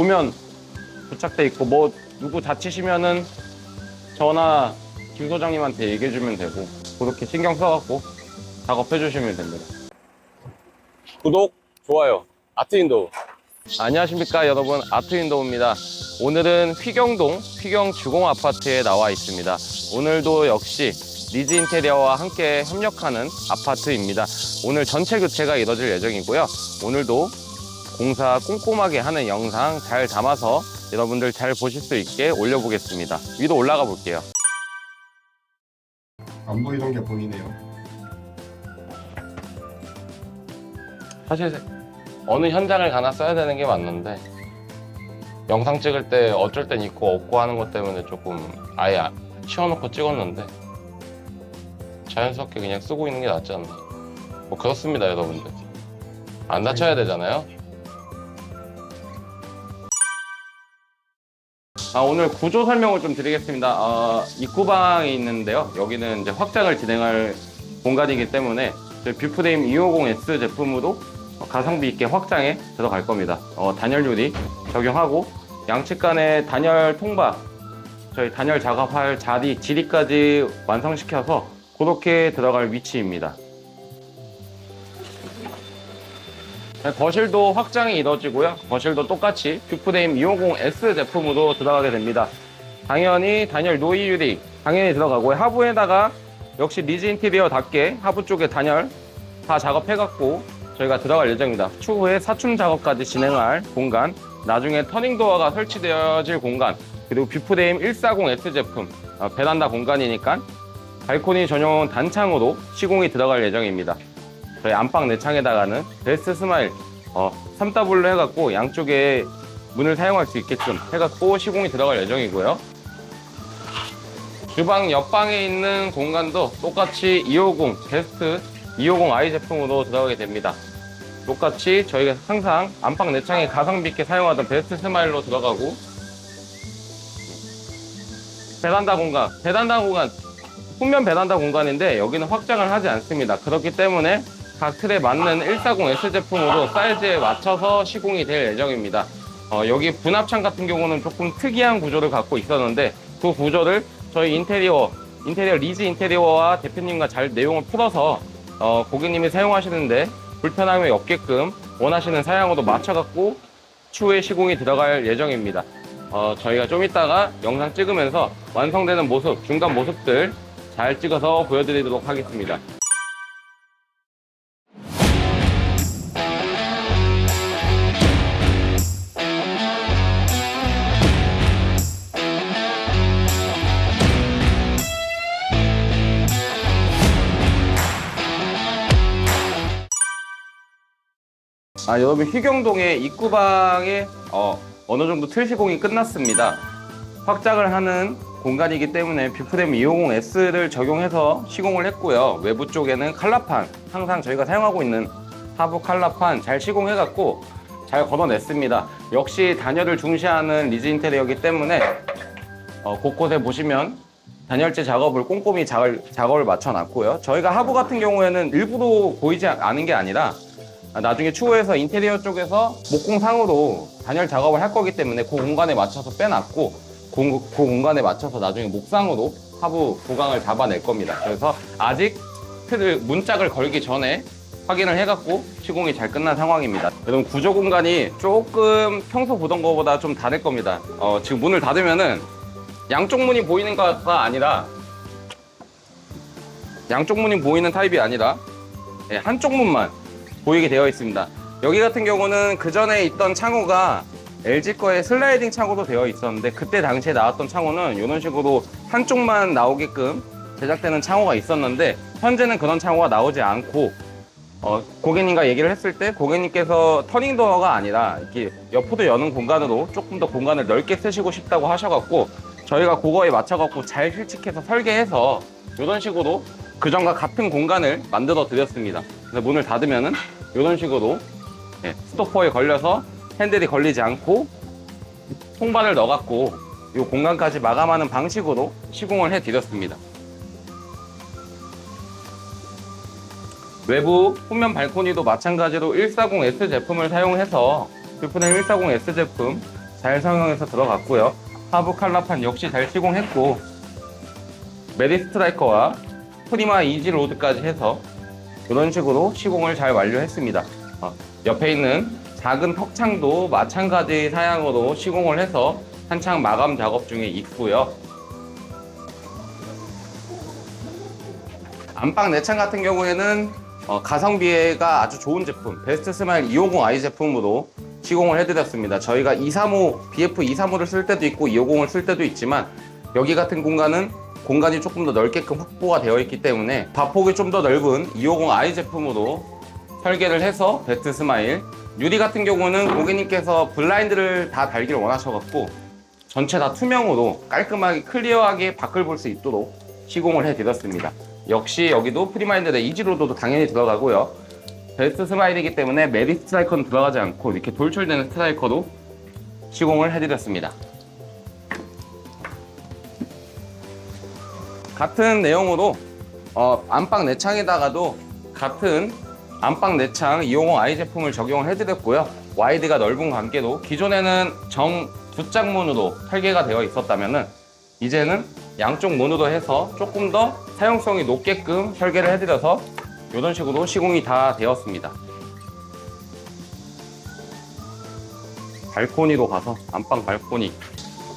도면 부착돼 있고 뭐 누구 다치시면은 저나 김 소장님한테 얘기해 주면 되고 그렇게 신경 써갖고 작업해 주시면 됩니다. 구독, 좋아요, 아트인도우. 안녕하십니까 여러분. 아트윈도우입니다. 오늘은 휘경동 휘경 주공 아파트에 나와 있습니다. 오늘도 역시 리즈 인테리어와 함께 협력하는 아파트입니다. 오늘 전체 교체가 이뤄질 예정이고요. 오늘도 공사 꼼꼼하게 하는 영상 잘 담아서 여러분들 잘 보실 수 있게 올려보겠습니다. 위로 올라가 볼게요. 안 보이던 게 보이네요. 사실 어느 현장을 가나 써야 되는 게 맞는데 영상 찍을 때 어쩔 땐 있고 없고 하는 것 때문에 조금 아예 안- 치워놓고 찍었는데 자연스럽게 그냥 쓰고 있는 게 낫지 않나. 뭐 그렇습니다 여러분들. 안 다쳐야 되잖아요 아, 오늘 구조 설명을 좀 드리겠습니다 어, 입구방이 있는데요 여기는 이제 확장을 진행할 공간이기 때문에 저희 뷰프레임 250S 제품으로 어, 가성비 있게 확장에 들어갈 겁니다. 어, 단열 유리 적용하고 양측 간의 단열 통과, 저희 단열 작업할 자리, 지리까지 완성시켜서 그렇게 들어갈 위치입니다. 거실도 확장이 이루어지고요. 거실도 똑같이 뷰프레임 250S 제품으로 들어가게 됩니다. 당연히 단열 노이 유리 당연히 들어가고요. 하부에다가 역시 리즈 인테리어답게 하부 쪽에 단열 다 작업해갖고 저희가 들어갈 예정입니다. 추후에 사춤 작업까지 진행할 공간, 나중에 터닝 도어가 설치되어질 공간, 그리고 뷰프레임 140S 제품, 어, 베란다 공간이니까 발코니 전용 단창으로 시공이 들어갈 예정입니다. 저희 안방 내창에다가는 베스트 스마일 어, 3W로 해갖고 양쪽에 문을 사용할 수 있게끔 해갖고 시공이 들어갈 예정이고요. 주방 옆방에 있는 공간도 똑같이 250 베스트 250i 제품으로 들어가게 됩니다. 똑같이 저희가 항상 안방 내창에 가성비 있게 사용하던 베스트 스마일로 들어가고 베란다 공간, 베란다 공간, 후면 베란다 공간인데 여기는 확장을 하지 않습니다. 그렇기 때문에 각 틀에 맞는 140S 제품으로 사이즈에 맞춰서 시공이 될 예정입니다. 어, 여기 분합창 같은 경우는 조금 특이한 구조를 갖고 있었는데 그 구조를 저희 인테리어, 인테리어 리즈 인테리어와 대표님과 잘 내용을 풀어서 어, 고객님이 사용하시는데 불편함이 없게끔 원하시는 사양으로 맞춰갖고 추후에 시공이 들어갈 예정입니다. 어, 저희가 좀 이따가 영상 찍으면서 완성되는 모습, 중간 모습들 잘 찍어서 보여드리도록 하겠습니다. 아, 여러분 휘경동의 입구방에 어, 어느 정도 틀 시공이 끝났습니다. 확장을 하는 공간이기 때문에 뷰프레임 250S를 적용해서 시공을 했고요. 외부 쪽에는 칼라판, 항상 저희가 사용하고 있는 하부 칼라판 잘 시공해갖고 잘 걷어냈습니다. 역시 단열을 중시하는 리즈 인테리어이기 때문에 어, 곳곳에 보시면 단열재 작업을 꼼꼼히 작을, 작업을 맞춰놨고요. 저희가 하부 같은 경우에는 일부러 보이지 않은 게 아니라 아, 나중에 추후에서 인테리어 쪽에서 목공상으로 단열 작업을 할 거기 때문에 그 공간에 맞춰서 빼놨고 그, 그 공간에 맞춰서 나중에 목상으로 하부 구강을 잡아낼 겁니다. 그래서 아직 틀을 문짝을 걸기 전에 확인을 해갖고 시공이 잘 끝난 상황입니다. 여러분 구조 공간이 조금 평소 보던 것보다 좀 다를 겁니다. 어, 지금 문을 닫으면은 양쪽 문이 보이는 거가 아니라 양쪽 문이 보이는 타입이 아니라 예, 한쪽 문만 보이게 되어 있습니다. 여기 같은 경우는 그 전에 있던 창호가 LG 거의 슬라이딩 창호도 되어 있었는데 그때 당시에 나왔던 창호는 이런 식으로 한쪽만 나오게끔 제작되는 창호가 있었는데 현재는 그런 창호가 나오지 않고 어, 고객님과 얘기를 했을 때 고객님께서 터닝 도어가 아니라 이렇게 옆으로 여는 공간으로 조금 더 공간을 넓게 쓰시고 싶다고 하셔갖고 저희가 그거에 맞춰갖고 잘 실측해서 설계해서 이런 식으로 그전과 같은 공간을 만들어 드렸습니다. 그래서 문을 닫으면은 이런 식으로 예, 스토퍼에 걸려서 핸들이 걸리지 않고 통발을 넣어갖고 이 공간까지 마감하는 방식으로 시공을 해드렸습니다. 외부 후면 발코니도 마찬가지로 140S 제품을 사용해서 뷰프네임 140S 제품 잘 사용해서 들어갔고요. 하부 칼라판 역시 잘 시공했고 메디 스트라이커와 프리마 이지 로드까지 해서 이런 식으로 시공을 잘 완료했습니다. 어, 옆에 있는 작은 턱창도 마찬가지 사양으로 시공을 해서 한창 마감 작업 중에 있고요. 안방 내창 같은 경우에는 어, 가성비가 아주 좋은 제품 베스트 스마일 250i 제품으로 시공을 해드렸습니다. 저희가 235 BF 235를 쓸 때도 있고 250을 쓸 때도 있지만 여기 같은 공간은 공간이 조금 더 넓게끔 확보가 되어 있기 때문에 바폭이 좀 더 넓은 250i 제품으로 설계를 해서 베스트 스마일 유리 같은 경우는 고객님께서 블라인드를 다 달기를 원하셔갖고 전체 다 투명으로 깔끔하게 클리어하게 밖을 볼 수 있도록 시공을 해드렸습니다. 역시 여기도 프리마인드 내 이지로도도 당연히 들어가고요. 베스트 스마일이기 때문에 메리 스트라이커는 들어가지 않고 이렇게 돌출되는 스트라이커도 시공을 해드렸습니다. 같은 내용으로 어, 안방 내창에다가도 같은 안방 내창 250i 제품을 적용을 해드렸고요. 와이드가 넓은 관계로 기존에는 정 두 짝 문으로 설계가 되어 있었다면은 이제는 양쪽 문으로 해서 조금 더 사용성이 높게끔 설계를 해드려서 이런 식으로 시공이 다 되었습니다. 발코니로 가서 안방 발코니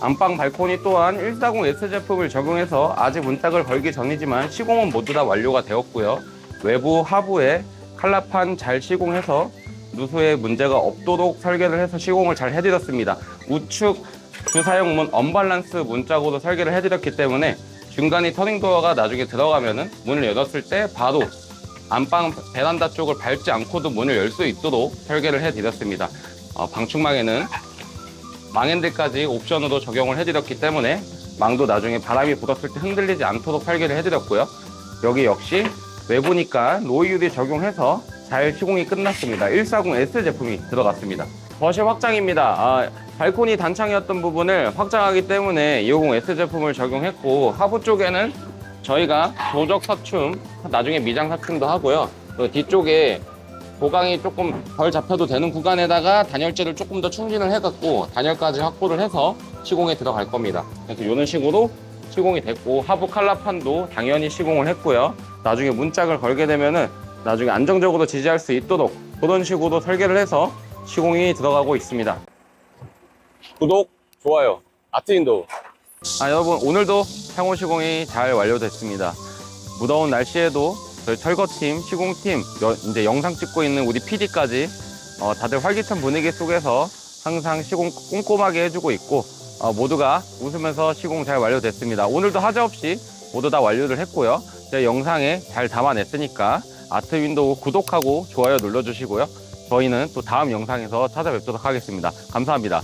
안방 발코니 또한 140S 제품을 적용해서 아직 문짝을 걸기 전이지만 시공은 모두 다 완료가 되었고요. 외부 하부에 칼라판 잘 시공해서 누수에 문제가 없도록 설계를 해서 시공을 잘 해드렸습니다. 우측 주사용문 언밸런스 문짝으로 설계를 해드렸기 때문에 중간에 터닝도어가 나중에 들어가면은 문을 열었을 때 바로 안방 베란다 쪽을 밟지 않고도 문을 열 수 있도록 설계를 해드렸습니다. 어, 방충망에는 망핸들까지 옵션으로 적용을 해드렸기 때문에 망도 나중에 바람이 불었을 때 흔들리지 않도록 설계를 해드렸고요. 여기 역시 외부니까 로이유리 적용해서 잘 시공이 끝났습니다. 140S 제품이 들어갔습니다. 거실 확장입니다. 아, 발코니 단창이었던 부분을 확장하기 때문에 250S 제품을 적용했고 하부 쪽에는 저희가 조적 사춤, 나중에 미장 사춤도 하고요. 그 뒤쪽에 보강이 조금 덜 잡혀도 되는 구간에다가 단열재를 조금 더 충진을 해갖고 단열까지 확보를 해서 시공에 들어갈 겁니다. 그래서 이런 식으로 시공이 됐고 하부 칼라판도 당연히 시공을 했고요. 나중에 문짝을 걸게 되면은 나중에 안정적으로 지지할 수 있도록 그런 식으로 설계를 해서 시공이 들어가고 있습니다. 구독, 좋아요, 아트인도 아, 여러분 오늘도 향후 시공이 잘 완료됐습니다. 무더운 날씨에도 저희 철거팀, 시공팀, 여- 이제 영상 찍고 있는 우리 PD까지 어, 다들 활기찬 분위기 속에서 항상 시공 꼼꼼하게 해주고 있고 어, 모두가 웃으면서 시공 잘 완료됐습니다. 오늘도 하자 없이 모두 다 완료를 했고요. 제 영상에 잘 담아냈으니까 아트 윈도우 구독하고 좋아요 눌러주시고요. 저희는 또 다음 영상에서 찾아뵙도록 하겠습니다. 감사합니다.